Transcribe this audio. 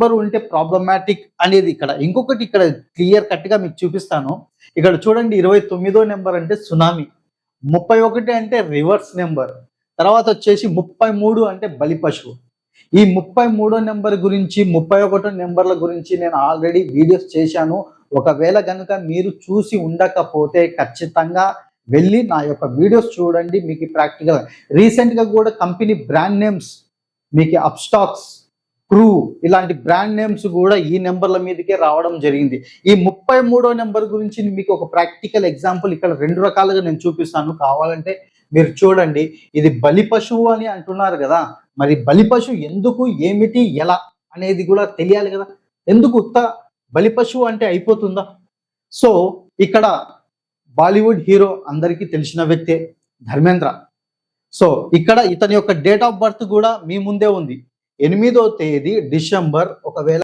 Number ఉంటే problematic అనేది ఇక్కడ. ఇంకొకటి ఇక్కడ క్లియర్ కట్గా మీకు చూపిస్తాను. ఇక్కడ చూడండి ఇరవై తొమ్మిదో నెంబర్ అంటే సునామీ ముప్పై ఒకటి అంటే రివర్స్ నెంబర్ తర్వాత వచ్చేసి ముప్పై మూడు అంటే బలి పశువు. ఈ ముప్పై మూడో నెంబర్ గురించి ముప్పై ఒకటో నెంబర్ల గురించి నేను ఆల్రెడీ వీడియోస్ చేశాను. ఒకవేళ కనుక మీరు చూసి ఉండకపోతే ఖచ్చితంగా వెళ్ళి నా యొక్క వీడియోస్ చూడండి. మీకు ప్రాక్టికల్ రీసెంట్గా కూడా కంపెనీ బ్రాండ్ నేమ్స్ మీకు అప్స్టాక్స్ క్రూ ఇలాంటి బ్రాండ్ నేమ్స్ కూడా ఈ నెంబర్ల మీదకే రావడం జరిగింది. ఈ ముప్పై మూడో నెంబర్ గురించి మీకు ఒక ప్రాక్టికల్ ఎగ్జాంపుల్ ఇక్కడ రెండు రకాలుగా నేను చూపిస్తాను. కావాలంటే మీరు చూడండి. ఇది బలి పశువు అని అంటున్నారు కదా. మరి బలి పశువు ఎందుకు ఏమిటి ఎలా అనేది కూడా తెలియాలి కదా. ఎందుకు ఉత్త బలి పశువు అంటే అయిపోతుందా? సో ఇక్కడ బాలీవుడ్ హీరో అందరికీ తెలిసిన వ్యక్తే ధర్మేంద్ర. సో ఇక్కడ ఇతని యొక్క డేట్ ఆఫ్ బర్త్ కూడా మీ ముందే ఉంది. ఎనిమిదో తేదీ డిసెంబర్ ఒకవేళ